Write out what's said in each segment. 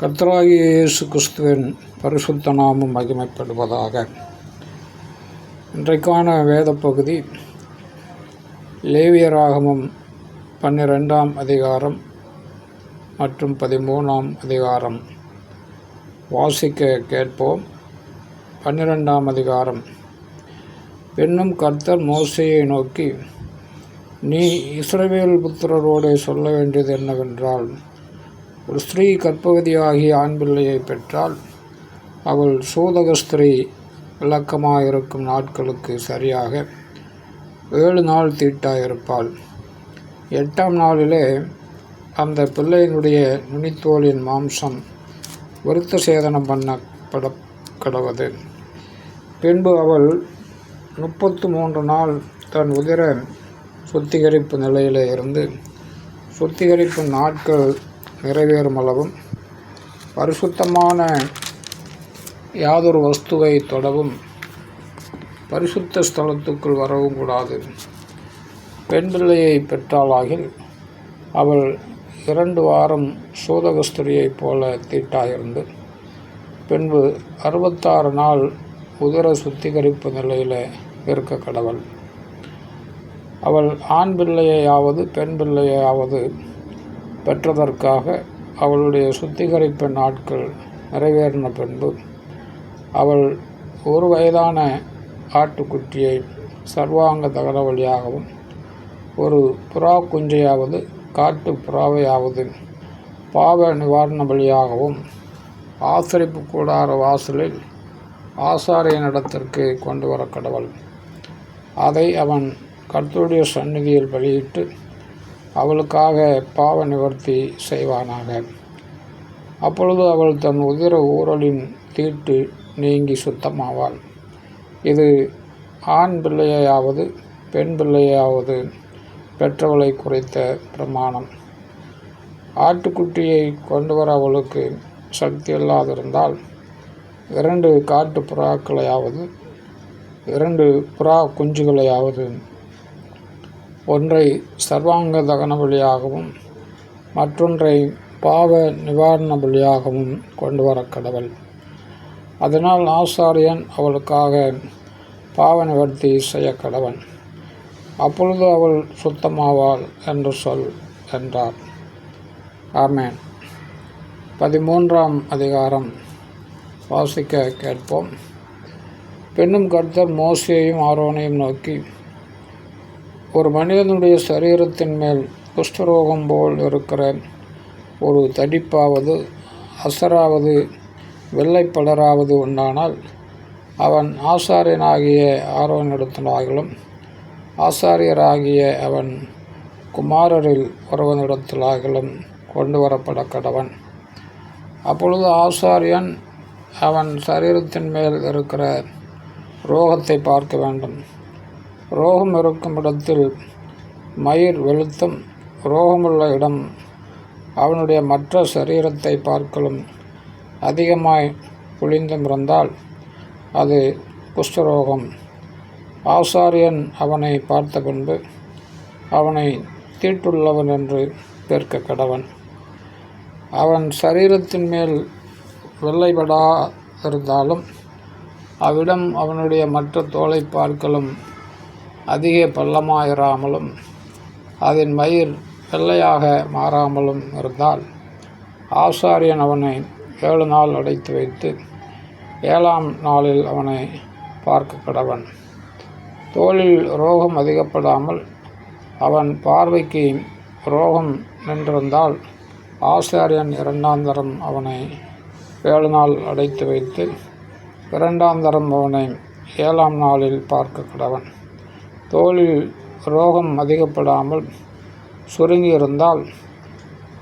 கர்த்தராகிய இயேசு கிறிஸ்துவின் பரிசுத்த நாமம் மகிமைப்படுவதாக. இன்றைக்கான வேத பகுதி லேவியராகமம் பன்னிரெண்டாம் அதிகாரம் மற்றும் பதிமூணாம் அதிகாரம். வாசிக்க கேட்போம். பன்னிரெண்டாம் அதிகாரம். பெண்ணும் கர்த்தர் மோசையை நோக்கி நீ இஸ்ரவேல் புத்திரரோடு சொல்ல வேண்டியது என்னவென்றால் ஒரு ஸ்திரீ கர்ப்பவதியாகி ஆண் பிள்ளையை பெற்றால் அவள் சூதக ஸ்திரீ விளக்கமாக இருக்கும் நாட்களுக்கு சரியாக ஏழு நாள் தீட்டாக இருப்பாள் எட்டாம் நாளிலே அந்த பிள்ளையினுடைய நுனித்தோலின் மாம்சம் விருத்த சேதனம் பண்ணப்பட கடவது பின்பு அவள் முப்பத்து மூன்று நாள் தன் உதிர சுத்திகரிப்பு நிலையிலே இருந்து சுத்திகரிப்பு நாட்கள் நிறைவேறும் அளவும். பரிசுத்தமான யாதொரு வஸ்துவை தொடவும். பரிசுத்த ஸ்தலத்துக்குள் வரவும் கூடாது. பெண் பிள்ளையை பெற்றாளாகில் அவள் இரண்டு வாரம் சூதகஸ்திரியைப் போல தீட்டாயிருந்து பின்பு அறுபத்தாறு நாள் உதர சுத்திகரிப்பு நிலையில் இருக்க கடவுள். அவள் ஆண் பிள்ளையாவது பெண் பிள்ளையாவது பெற்றதற்காக அவளுடைய சுத்திகரிப்பு நாட்கள் நிறைவேறின பின்பு அவள் ஒரு வயதான ஆட்டுக்குட்டியை சர்வாங்க தகர வழியாகவும் ஒரு புறா குஞ்சையாவது காட்டு புறாவையாவது பாவ நிவாரண பலியாகவும் ஆசரிப்பு கூடார வாசலில் ஆசாரியனிடத்திற்கு கொண்டு வர கடவுள். அதை அவன் கர்த்தருடைய சந்நிதியில் வெளியிட்டு அவளுக்காக பாவ நிவர்த்தி செய்வானாக. அப்பொழுது அவள் தன் உதிர ஊரலின் தீட்டு நீங்கி சுத்தமாவாள். இது ஆண் பிள்ளையாவது பெண் பிள்ளையாவது பெற்றவளை குறைத்த பிரமாணம். ஆட்டுக்குட்டியை கொண்டு வர அவளுக்கு சக்தி இல்லாதிருந்தால் இரண்டு காட்டு புறாக்களையாவது இரண்டு புறா குஞ்சுகளையாவது ஒன்றை சர்வாங்க தகன பலியாகவும் மற்றொன்றை பாவ நிவாரண பலியாகவும் கொண்டு வர கடவுள். அதனால் ஆசாரியன் அவளுக்காக பாவ நிவர்த்தி செய்ய கடவன். அப்பொழுது அவள் சுத்தமாவாள் என்று சொல் என்றார். ஆமேன். பதிமூன்றாம் அதிகாரம். வாசிக்க கேட்போம். பெண்ணும் கர்த்தர் மோசியையும் ஆரோனையும் நோக்கி ஒரு மனிதனுடைய சரீரத்தின் மேல் குஷ்டரோகம் போல் இருக்கிற ஒரு தடிப்பாவது அசராவது வெள்ளைப்படராவது உண்டானால் அவன் ஆசாரியனாகிய ஆரோனிடத்திலாகிலும் ஆசாரியராகிய அவன் குமாரரில் ஒருவனிடத்திலாகிலும் கொண்டு வரப்பட கடவன். அப்பொழுது ஆசாரியன் அவன் சரீரத்தின் மேல் இருக்கிற ரோகத்தை பார்க்க வேண்டும். ரோகம் இருக்கும் இடத்தில் மயிர் வெளுத்தும் ரோகமுள்ள இடம். அவனுடைய மற்ற சரீரத்தை பார்க்கலும் அதிகமாய் புளிந்தும் இருந்தால் அது குஷ்டரோகம். ஆசாரியன் அவனை பார்த்த பின்பு அவனை தீட்டுள்ளவன் என்று பேர்க்க கடவன். அவன் சரீரத்தின் மேல் வெள்ளைப்படா இருந்தாலும் அவ்விடம் அவனுடைய மற்ற தோலை பார்க்கலும் அதிக பள்ளமாயிராமலும் அதன் மயிர் வெள்ளையாக மாறாமலும் இருந்தால் ஆசாரியன் அவனை ஏழு நாள் அடைத்து வைத்து ஏழாம் நாளில் அவனை பார்க்க கடவன். தோளில் ரோகம் அதிகப்படாமல் அவன் பார்வைக்கு ரோகம் நின்றிருந்தால் ஆசாரியன் இரண்டாந்தரம் அவனை ஏழு நாள் அடைத்து வைத்து இரண்டாந்தரம் அவனை ஏழாம் நாளில் பார்க்க கடவன். தோலில் ரோகம் அதிகப்படாமல் சுருங்கியிருந்தால்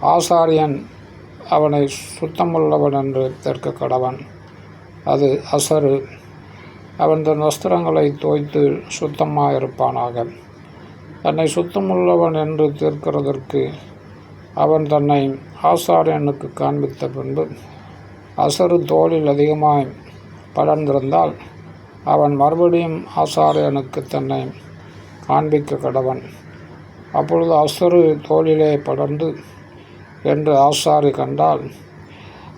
ஆசாரியன் அவனை சுத்தமுள்ளவன் என்று தெற்க கடவன். அது அசரு. அவன் தன் வஸ்திரங்களை தோய்த்து சுத்தமாக இருப்பானாக தன்னை சுத்தமுள்ளவன் என்று தீர்க்கிறதற்கு அவன் தன்னை ஆசாரியனுக்கு காண்பித்த பின்பு அசரு தோளில் அதிகமாய் படர்ந்திருந்தால் அவன் மறுபடியும் ஆசாரியனுக்கு தன்னை காண்பிக்க கடவன். அப்பொழுது அசரு தோளிலே படர்ந்து என்று ஆசாரி கண்டால்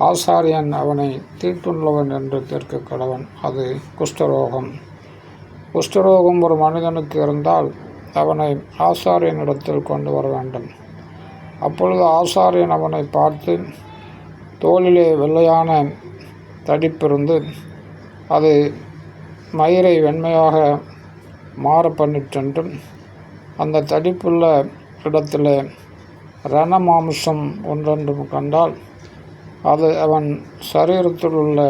ஆசாரியன் அவனை தீட்டுள்ளவன் என்று தீர்க்க கடவன் அது குஷ்டரோகம். குஷ்டரோகம் ஒரு மனிதனுக்கு இருந்தால் அவனை ஆசாரியனிடத்தில் கொண்டு வர வேண்டும். அப்பொழுது ஆசாரியன் அவனை பார்த்து தோளிலே வெள்ளையான தடிப்பிருந்து அது மயிரை வெண்மையாக மாற பண்ணிற்றென்றும் அந்த தடிப்புள்ள இடத்துல ரணமாம்சம் ஒன்றென்றும் கண்டால் அது அவன் சரீரத்தில் உள்ள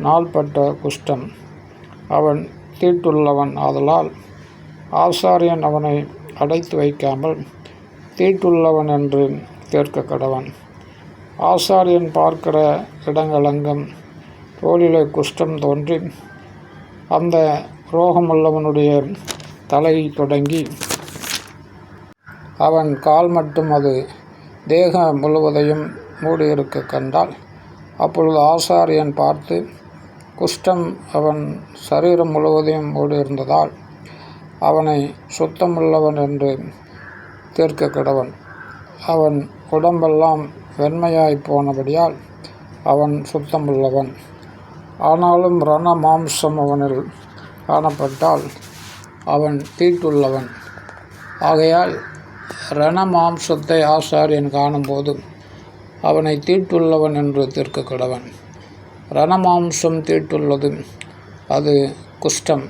நாள்பட்ட குஷ்டம் அவன் தீட்டுள்ளவன் ஆதலால் ஆசாரியன் அவனை அடைத்து வைக்காமல் தீட்டுள்ளவன் என்று கேட்க கடவன் ஆசாரியன் பார்க்கிற இடங்களெங்கும் தோளிலே குஷ்டம் தோன்றி அந்த ரோகமுள்ளவனுடைய தலை தொடங்கி அவன் கால் மட்டும் அது தேகம் முழுவதையும் மூடியிருக்க கண்டால் அப்பொழுது ஆசாரியன் பார்த்து குஷ்டம் அவன் சரீரம் முழுவதையும் மூடியிருந்ததால் அவனை சுத்தமுள்ளவன் என்று தீர்க்க கிடவன். அவன் உடம்பெல்லாம் வெண்மையாய் போனபடியால் அவன் சுத்தமுள்ளவன். ஆனாலும் ரண மாம்சம் அவனில் காணப்பட்டால் அவன் தீட்டுள்ளவன். ஆகையால் ரணமாம்சத்தை ஆசாரியன் காணும்போது அவனை தீட்டுள்ளவன் என்று தீர்க்க கடவன் ரணமாம்சம் தீட்டுள்ளது அது குஷ்டம்.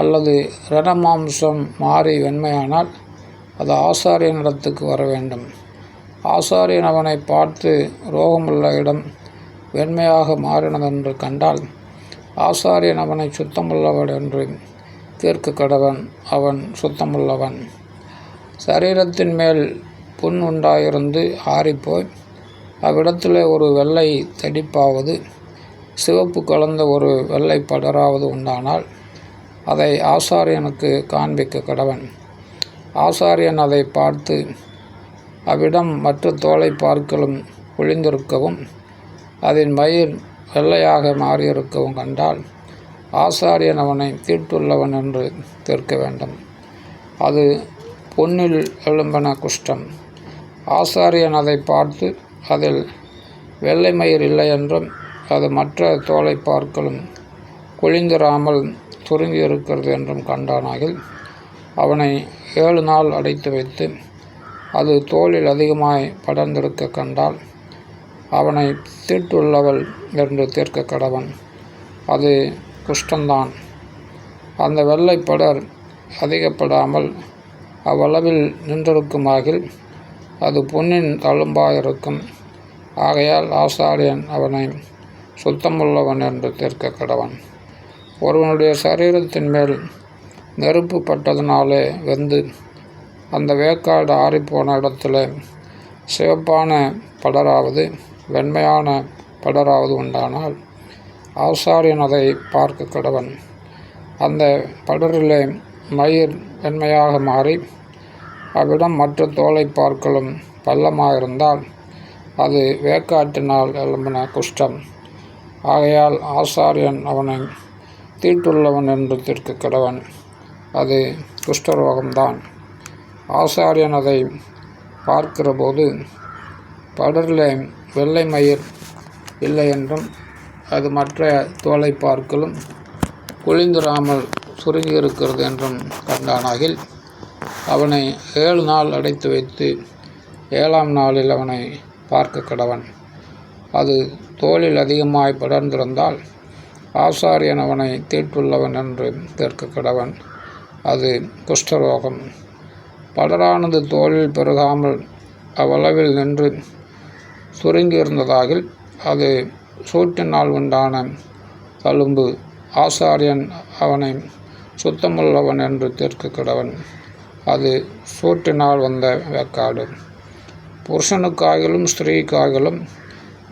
அல்லது ரணமாம்சம் மாறி வெண்மையானால் அது ஆசாரியனிடத்துக்கு வர வேண்டும். ஆசாரியன் அவனை பார்த்து ரோகமுள்ள இடம் வெண்மையாக மாறினதென்று கண்டால் ஆசாரியன் அவனை சுத்தமுள்ளவன் என்று தீர்க்க கடவன். அவன் சுத்தமுள்ளவன். சரீரத்தின் மேல் புண் உண்டாயிருந்து ஆறிப்போய் அவ்விடத்தில் ஒரு வெள்ளை தடிப்பாவது சிவப்பு கலந்த ஒரு வெள்ளை படராவது உண்டானால் அதை ஆசாரியனுக்கு காண்பிக்க கடவன். ஆசாரியன் அதை பார்த்து அவ்விடம் மற்ற தோலை பார்க்கலும் ஒளிந்திருக்கவும் அதன் மயிர் வெள்ளையாக மாறியிருக்கவும் கண்டால் ஆசாரியன் அவனை தீட்டுள்ளவன் என்று தீர்க்க வேண்டும். அது பொன்னில் எழும்பன குஷ்டம். ஆசாரியன் அதை பார்த்து அதில் வெள்ளை மயிர் இல்லை என்றும் அது மற்ற தோலை பார்க்கலும் குளிந்திராமல் சுருங்கி இருக்கிறது என்றும் கண்டானாகில் அவனை ஏழு நாள் அடைத்து வைத்து அது தோளில் அதிகமாய் படர்ந்திருக்க கண்டால் அவனை தீட்டுள்ளவள் என்று தீர்க்க கடவன். அது குஷ்டந்தான். அந்த வெள்ளை படர் அதிகப்படாமல் அவ்வளவில் நின்றிருக்குமாகில் அது பொன்னின் தழும்பாயிருக்கும். ஆகையால் ஆசாரியன் அவனை சுத்தமுள்ளவன் என்று தீர்க்க கடவன். ஒருவனுடைய சரீரத்தின் மேல் நெருப்பு பட்டதினாலே வெந்து அந்த வேக்காடு ஆறிப்போன இடத்துல சிவப்பான படராவது வெண்மையான படராவது உண்டானால் ஆசாரியன் அதை பார்க்க கடவன். அந்த படரிலே மயிர் வெண்மையாக மாறி அவ்விடம் மற்ற தோலை பார்க்கலும் பள்ளமாயிருந்தால் அது வேக்காட்டினால் எழும்பின குஷ்டம். ஆகையால் ஆசாரியன் அவனை தீட்டுள்ளவன் என்று தீர்க்க கிடவன். அது குஷ்டரோகம்தான். ஆசாரியன் அதை பார்க்கிறபோது படரிலே வெள்ளை மயிர் இல்லை என்றும் அது மற்ற தோலை பார்க்கலும் குளிந்துராமல் சுருங்கி இருக்கிறது என்றும் கண்டானாகில் அவனை ஏழு நாள் அடைத்து வைத்து ஏழாம் நாளில் அவனை பார்க்க கடவன். அது தோளில் அதிகமாய் படர்ந்திருந்தால் ஆசாரியன் அவனை தீட்டுள்ளவன் என்று கேட்க கடவன். அது குஷ்டரோகம். படரானது தோளில் பெருகாமல் அவ்வளவில் நின்று சுருங்கியிருந்ததாகில் அது சூட்டினால் உண்டான தழும்பு. ஆசாரியன் அவனை சுத்தமுள்ளவன் என்று தீர்க்க கிடவன். அது சூட்டினால் வந்த வேக்காடு. புருஷனுக்காகிலும் ஸ்திரீக்காகிலும்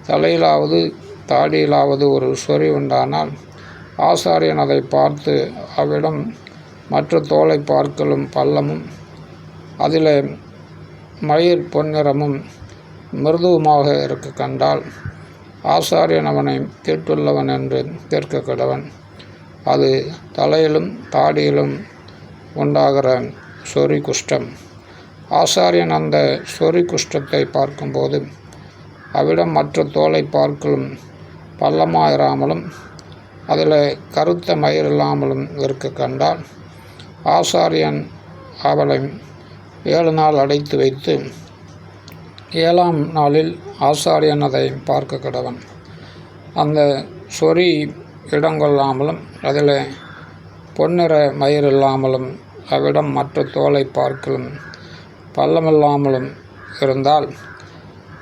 தலையிலாவது தாடியிலாவது ஒரு சொறி உண்டானால் ஆசாரியன் அதை பார்த்து அவ்விடம் மற்ற தோலை பார்க்கலும் பள்ளமும் அதில் மயிர் பொன்னிறமும் மிருதுவுமாக இருக்க கண்டால் ஆசாரியன் அவனை தீட்டுள்ளவன் என்று கேட்க கடவன் அது தலையிலும் தாடியிலும் உண்டாகிற சொறி குஷ்டம் ஆசாரியன் அந்த சொறி குஷ்டத்தை பார்க்கும்போது அவ்விடம் மற்ற தோலை பார்க்கலும் பள்ளமாயிராமலும் அதில் கருத்த மயிர் இல்லாமலும் இருக்க கண்டால் ஆசாரியன் அவளை ஏழு நாள் அடைத்து வைத்து ஏழாம் நாளில் ஆசாரியன் பார்க்க கடவன். அந்த சொறி இடங்கொள்ளாமலும் அதில் பொன்னிற மயிர் இல்லாமலும் அவ்விடம் மற்ற தோலை பார்க்கலும் பள்ளமில்லாமலும் இருந்தால்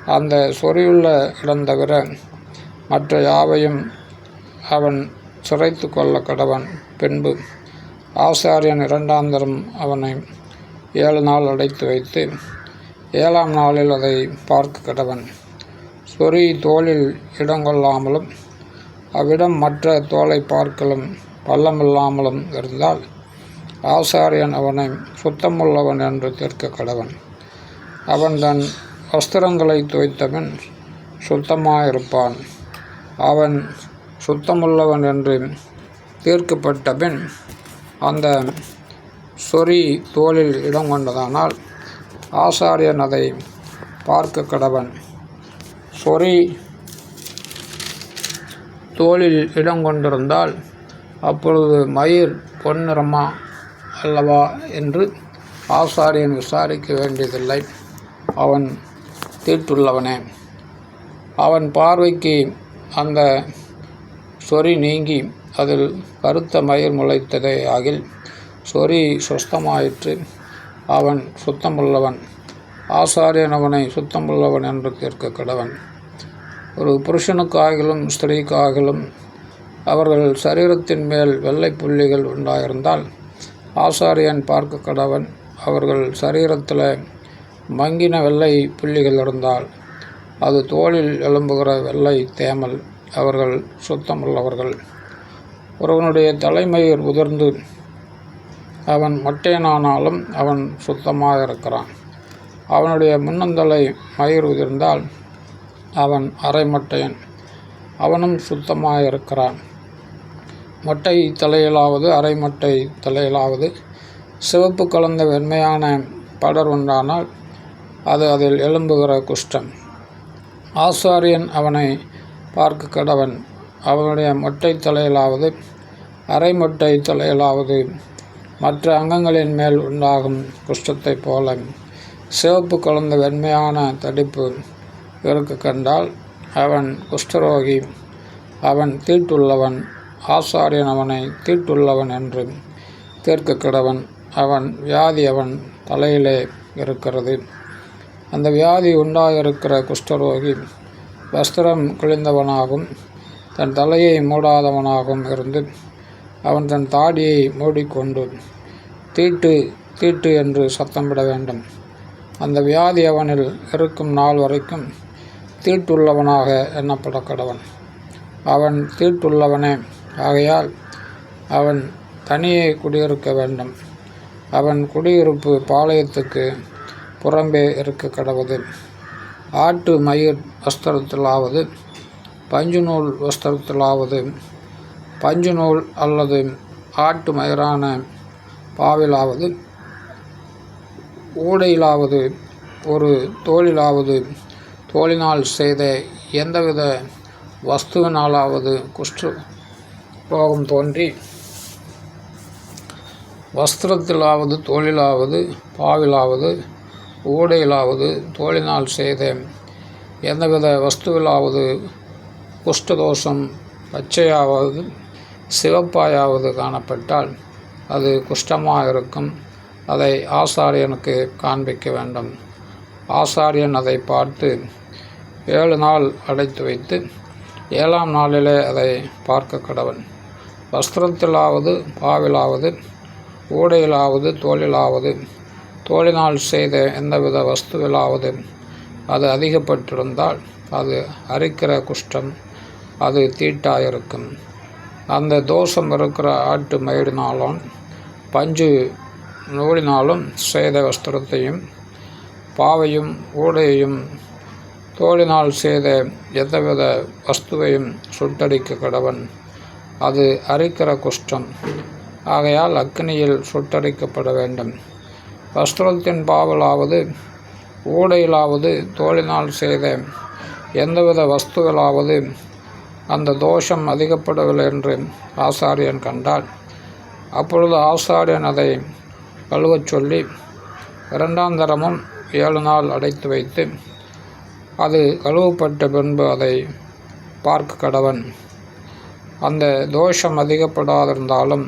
அந்த சொறியுள்ள இடம் தவிர மற்ற யாவையும் அவன் சிறைத்து கொள்ள கடவன். பின்பு ஆசாரியன் இரண்டாந்தரம் அவனை ஏழு நாள் அடைத்து வைத்து ஏழாம் நாளில் அதை பார்க்க கடவன் சொறி தோளில் இடங்கொள்ளாமலும் அவ்விடம் மற்ற தோலை பார்க்கலும் பள்ளமில்லாமலும் இருந்தால் ஆசாரியன் அவனை சுத்தமுள்ளவன் என்று தீர்க்க கடவன். அவன் தன் வஸ்திரங்களை துவைத்தவன் சுத்தமாயிருப்பான். அவன் சுத்தமுள்ளவன் என்று தீர்க்கப்பட்ட பின் அந்த சொறி தோளில் இடம் கொண்டதானால் ஆசாரியன் அதை பார்க்க கடவன். சொறி தோளில் இடம் கொண்டிருந்தால் அப்பொழுது மயிர் பொன்னிறமா அல்லவா என்று ஆசாரியன் விசாரிக்க வேண்டியதில்லை. அவன் தீட்டுள்ளவனே. அவன் பார்வைக்கு அந்த சொறி நீங்கி அதில் கருத்த மயிர் முளைத்ததே ஆகில் சொறி சுஸ்தமாயிற்று. அவன் சுத்தமுள்ளவன். ஆசாரியன் அவனை சுத்தமுள்ளவன் என்று கேட்க கடவன். ஒரு புருஷனுக்காகிலும் ஸ்திரீக்காகிலும் அவர்கள் சரீரத்தின் மேல் வெள்ளை புள்ளிகள் உண்டாயிருந்தால் ஆசாரியன் பார்க்க கடவன் அவர்கள் சரீரத்தில் மங்கின வெள்ளை புள்ளிகள் இருந்தால் அது தோளில் எழும்புகிற வெள்ளை தேமல் அவர்கள் சுத்தமுள்ளவர்கள். ஒருவனுடைய தலைமயிர் உதிர்ந்து அவன் மட்டையனானாலும் அவன் சுத்தமாக இருக்கிறான் அவனுடைய முன்னந்தலை மயிர் உதிர்ந்தால் அவன் அரைமட்டையன் அவனும் சுத்தமாக இருக்கிறான் மொட்டை தலையிலாவது அரைமட்டை தலையிலாவது. சிவப்பு கலந்த வெண்மையான படர் உண்டானால் அது அதில் எழும்புகிற குஷ்டம் ஆசாரியன் அவனை பார்க்க கடவன். அவனுடைய மொட்டை தலையிலாவது அரைமொட்டை தலையிலாவது மற்ற அங்கங்களின் மேல் உண்டாகும் குஷ்டத்தைப் போல சிவப்பு கலந்த வெண்மையான தடிப்பு இருக்க கண்டால் அவன் குஷ்டரோகி அவன் தீட்டுள்ளவன் ஆசாரியன் அவனை தீட்டுள்ளவன் என்று தீர்க்க கிடவன் அவன் வியாதி அவன் தலையிலே இருக்கிறது. அந்த வியாதி உண்டாயிருக்கிற குஷ்டரோகி வஸ்திரம் கிழிந்தவனாகவும் தன் தலையை மூடாதவனாகவும் இருந்து அவன் தன் தாடியை மூடிக்கொண்டு தீட்டு தீட்டு என்று சத்தமிட வேண்டும். அந்த வியாதி அவனில் இருக்கும் நாள் வரைக்கும் தீட்டுள்ளவனாக எண்ணப்பட கடவன் அவன் தீட்டுள்ளவனே ஆகையால் அவன் தனியே குடியிருக்க வேண்டும். அவன் குடியிருப்பு பாளையத்துக்கு புறம்பே இருக்க கடவுது. ஆட்டு மயிர் வஸ்திரத்திலாவது பஞ்சு நூல் வஸ்திரத்திலாவது பஞ்சு நூல் அல்லது ஆட்டு மயிரான பாவிலாவது ஊடையிலாவது ஒரு தோளிலாவது தோளினால் செய்த எந்தவித வஸ்துவினாலாவது குஷ்டு ரோகம் தோன்றி வஸ்திரத்திலாவது தோளிலாவது பாவிலாவது ஊடையிலாவது தோளினால் செய்த எந்தவித வஸ்துவிலாவது குஷ்டதோஷம் பச்சையாவது சிவப்பாயாவது காணப்பட்டால் அது குஷ்டமாக இருக்கும் அதை ஆசாரியனுக்கு காண்பிக்க வேண்டும். ஆசாரியன் அதை பார்த்து ஏழு நாள் அடைத்து வைத்து ஏழாம் நாளிலே அதை பார்க்க கடவன். வஸ்திரத்திலாவது பாவிலாவது ஊடையிலாவது தோளிலாவது தோளினால் செய்த எந்தவித வஸ்துவிலாவது அது அதிகப்பட்டிருந்தால் அது அரிக்கிற குஷ்டம் அது தீட்டாயிருக்கும். அந்த தோஷம் இருக்கிற ஆட்டு மயிரினாலும் பஞ்சு நூலினாலும் செய்த வஸ்திரத்தையும் பாவையும் ஊடையையும் தோளினால் செய்த எந்தவித வஸ்துவையும் சுட்டடிக்க கடவன். அது அரிக்கிற குஷ்டம். ஆகையால் அக்னியில் சுட்டடிக்கப்பட வேண்டும். வஸ்திரத்தின் பாவலாவது ஊடையிலாவது தோளினால் செய்த எந்தவித வஸ்துகளாவது அந்த தோஷம் அதிகப்படவில்லை என்று ஆசாரியன் கண்டால் அப்பொழுது ஆசாரியன் அதை கழுவச் சொல்லி இரண்டாம் தரமும் ஏழு நாள் அடைத்து வைத்து அது கழுவப்பட்ட பின்பு அதை பார்க்க கடவன். அந்த தோஷம் அதிகப்படாதிருந்தாலும்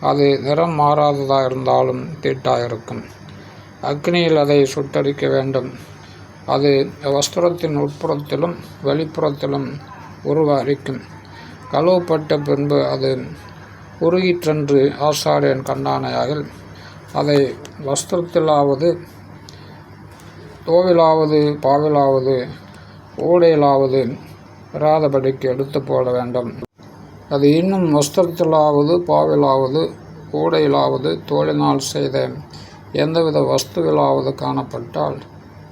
அது நிறம் மாறாததாக இருந்தாலும் தீட்டாயிருக்கும். அக்னியில் அதை சுட்டரிக்க வேண்டும். அது வஸ்திரத்தின் உட்புறத்திலும் வெளிப்புறத்திலும் உருவரிக்கும் கழுவப்பட்ட பின்பு அது உருகிற்றென்று ஆசாரியன் கண்ணானையாகில் அதை வஸ்திரத்திலாவது தோவிலாவது பாவிலாவது ஊடையிலாவது வராதபடிக்கு எடுத்து போட வேண்டும். அது இன்னும் வஸ்திரத்திலாவது பாவிலாவது ஊடையிலாவது தோழினால் செய்த எந்தவித வஸ்துவிலாவது காணப்பட்டால்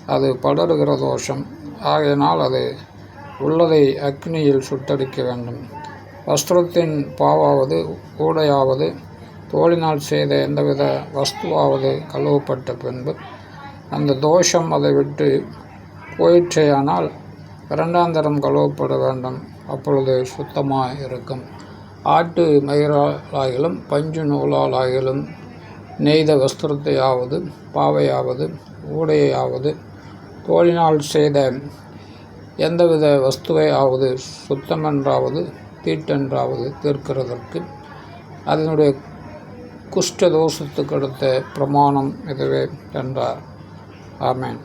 அது படருகிற தோஷம். ஆகையினால் அது உள்ளதை அக்னியில் சுட்டடிக்க வேண்டும். வஸ்திரத்தின் பாவாவது ஊடையாவது தோளினால் செய்த எந்தவித வஸ்துவாவது கழுவப்பட்ட பின்பு அந்த தோஷம் அதை விட்டு போயிற்றேயானால் இரண்டாந்தரம் கழுவப்பட வேண்டும். அப்பொழுது சுத்தமாக இருக்கும் ஆட்டு மயிராலாகிலும் பஞ்சு நூலாலாகிலும் நெய்த வஸ்திரத்தையாவது பாவையாவது ஊடையாவது தோளினால் செய்த எந்தவித வஸ்துவையாவது சுத்தமென்றாவது தீட்டென்றாவது தீர்க்கிறதற்கு அதனுடைய குஷ்ட தோஷத்துக்கு அடுத்த பிரமாணம் இதுவே என்றார். ஆமேன்.